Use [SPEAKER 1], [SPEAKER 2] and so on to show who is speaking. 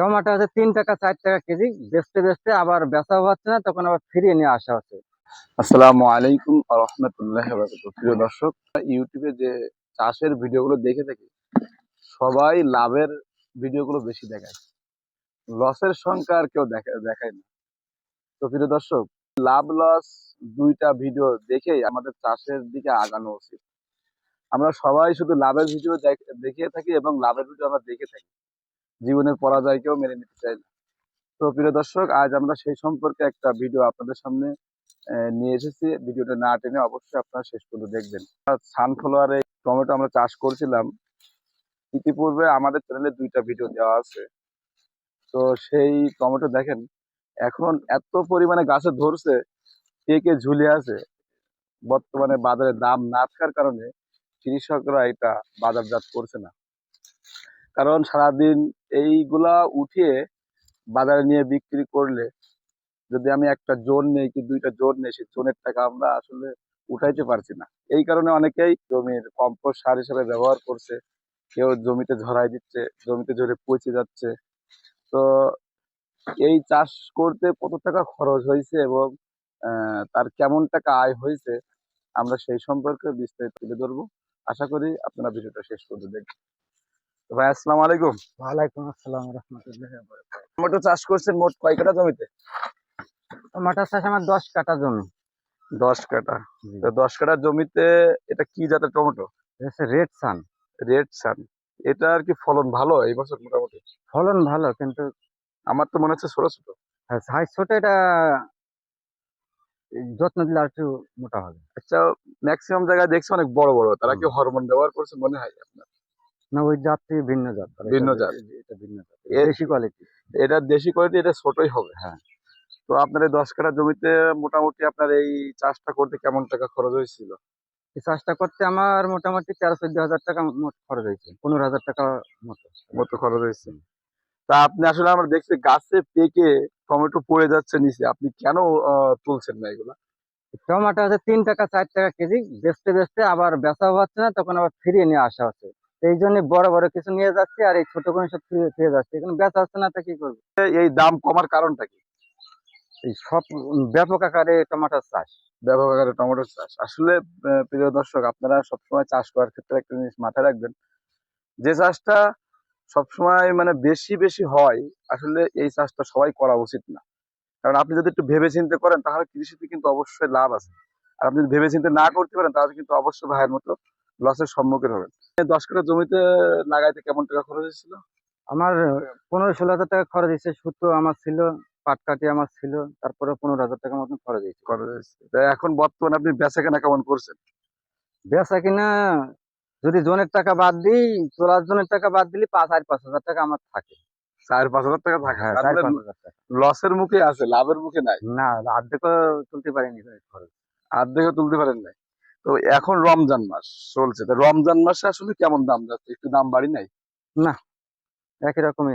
[SPEAKER 1] Tomato হচ্ছে তিন টাকা, চার টাকা কেজি। বেচতে বেচতে আবার বেচা হচ্ছে না, তখন আবার ফিরিয়ে নিয়ে আসা হচ্ছে।
[SPEAKER 2] আসসালামু আলাইকুম রহমতুল্লাহ প্রিয় দর্শক, ইউটিউবে যে চাষের ভিডিওগুলো দেখে থাকি, সবাই লাভের ভিডিওগুলো বেশি দেখায়। লসের সংখ্যা আর কেউ দেখা, দেখায় না। তো প্রিয় দর্শক, লাভ লস দুইটা ভিডিও দেখেই আমাদের চাষের দিকে আগানো উচিত। আমরা সবাই শুধু লাভের ভিডিও দেখিয়ে থাকি এবং লাভের ভিডিও আমরা দেখে থাকি। জীবনের পরাজয়কেও মেনে নিতে চাই না। তো প্রিয় দর্শক, আজ আমরা সেই সম্পর্কে একটা ভিডিও আপনাদের সামনে নিয়ে এসেছি। ভিডিওটা না টেনে অবশ্যই আপনারা শেষ পর্যন্ত দেখবেন। সানফ্লাওয়ারে টমেটো আমরা চাষ করছিলাম। ইতিপূর্বে আমাদের চ্যানেলে দুইটা ভিডিও দেওয়া আছে। তো সেই টমেটো দেখেন, এখন এত পরিমাণে গাছে ধরছে, কে কে ঝুলে আছে। বর্তমানে বাজারে দাম না থাকার কারণে কৃষকরা এটা বাজারজাত করছে না। কারণ সারাদিন এইগুলা উঠিয়ে বাজারে নিয়ে বিক্রি করলে যদি আমি একটা জোন নেই কি দুইটা জোন নেই, সেই জোনের টাকা আমরা আসলে উঠাইতে পারছি না। এই কারণে অনেকেই জমির কম্পোস্ট সার হিসেবে ব্যবহার করছে। কেউ জমিতে ঝরাই দিচ্ছে, জমিতে ঝরে পচে যাচ্ছে। তো এই চাষ করতে কত টাকা খরচ হয়েছে এবং তার কেমন টাকা আয় হয়েছে, আমরা সেই সম্পর্কে বিস্তারিত তুলে ধরবো। আশা করি আপনারা ভিডিওটা শেষ পর্যন্ত দেখবেন। ভাই আসসালামু আলাইকুম।
[SPEAKER 1] ওয়ালাইকুম আসসালাম রহমতুল্লাহ
[SPEAKER 2] টমেটো চাষ করছেন মোট কয় জমিতে?
[SPEAKER 1] টমেটো চাষ আমার কাটা জমি।
[SPEAKER 2] তো জমিতে এটা কি জাতের tomato?
[SPEAKER 1] Red sun.
[SPEAKER 2] Red sun. এটা আর কি ফলন ভালো এই বছর মোটামুটি?
[SPEAKER 1] ফলন ভালো কিন্তু
[SPEAKER 2] আমার তো মনে হচ্ছে ছোট ছোট।
[SPEAKER 1] সাইজ ছোট এটা যত্ন দিলে আর একটু মোটা হবে।
[SPEAKER 2] আচ্ছা ম্যাক্সিমাম জায়গায় দেখছি অনেক বড় বড়। তারা কি হরমোন ব্যবহার করছে মনে হয় আপনার?
[SPEAKER 1] না ওই জাতটি ভিন্ন জাত
[SPEAKER 2] ভিন্ন
[SPEAKER 1] এটা-
[SPEAKER 2] জাত।
[SPEAKER 1] এটা ভিন্ন জাত কোয়ালিটি
[SPEAKER 2] এটা দেশি কোয়ালিটি এটা ছোটই হবে
[SPEAKER 1] হ্যাঁ।
[SPEAKER 2] তো আপনার এই দশ কাঠা জমিতে মোটামুটি আপনার এই চাষটা করতে কেমন টাকা খরচ হয়েছিল?
[SPEAKER 1] এই চাষটা করতে আমার মোটামুটি তেরো চোদ্দ হাজার টাকা মোট খরচ হয়েছে পনেরো হাজার টাকা মতো।
[SPEAKER 2] মতো খরচ হয়েছে। তা আপনি আসলে আমরা দেখছি গাছে পেকে টমেটো পড়ে যাচ্ছে নিচে আপনি কেন তুলছেন না এগুলা?
[SPEAKER 1] টমেটো হচ্ছে তিন টাকা চার টাকা কেজি বেচতে বেচতে আবার বেচা হচ্ছে না তখন আবার ফিরিয়ে নিয়ে আসা হচ্ছে। এই জন্য বড় বড় কিছু নিয়ে যাচ্ছে আর এই ছোট কোনো সব ফিরে যাচ্ছে। এখন বেচা হচ্ছে না তা কি করব?
[SPEAKER 2] এই দাম কমার কারণটা কি?
[SPEAKER 1] এই সব ব্যাপক আকারে টমেটোর চাষ।
[SPEAKER 2] ব্যাপক আকারে টমেটো চাষ। আসলে প্রিয় দর্শক আপনারা সবসময় চাষ করার ক্ষেত্রে একটা জিনিস মাথায় রাখবেন। যে চাষটা সবসময় মানে বেশি বেশি হয় আসলে এই চাষটা সবাই করা উচিত না। কারণ আপনি যদি একটু ভেবে চিন্তে করেন তাহলে কৃষিতে কিন্তু অবশ্যই লাভ আছে। আর আপনি যদি ভেবে চিন্তে না করতে পারেন তাহলে কিন্তু অবশ্যই ভাইয়ের মতো লসের সম্মুখীন হবেন। দশ কাঠা জমিতে লাগাইতে কেমন টাকা খরচ হয়েছিল?
[SPEAKER 1] আমার পনেরো ষোলো হাজার টাকা খরচ হয়েছে সুতো আমার ছিল পাটকাঠি আমার ছিল তারপরে পনেরো হাজার টাকা মতন খরচ হয়েছে।
[SPEAKER 2] খরচ হয়েছে। এখন বর্তমানে আপনি বেচা কেনা কেমন করছেন?
[SPEAKER 1] বেচা কিনা যদি জনের টাকা বাদ দিই তোলার জনের টাকা বাদ দিলে পাঁচ আর পাঁচ হাজার টাকা আমার থাকে।
[SPEAKER 2] চার পাঁচ হাজার টাকা থাকে?
[SPEAKER 1] হ্যাঁ
[SPEAKER 2] মানে লসের মুখে আছে লাভের মুখে নাই?
[SPEAKER 1] না অর্ধেকও তুলতে পারিনি খরচ।
[SPEAKER 2] অর্ধেকও তুলতে পারেন নাই? তো এখন রমজান মাস চলছে তো রমজান মাসে আসলে কেমন দাম যাচ্ছে একটু দাম বাড়ি নাই না,
[SPEAKER 1] একই রকমই।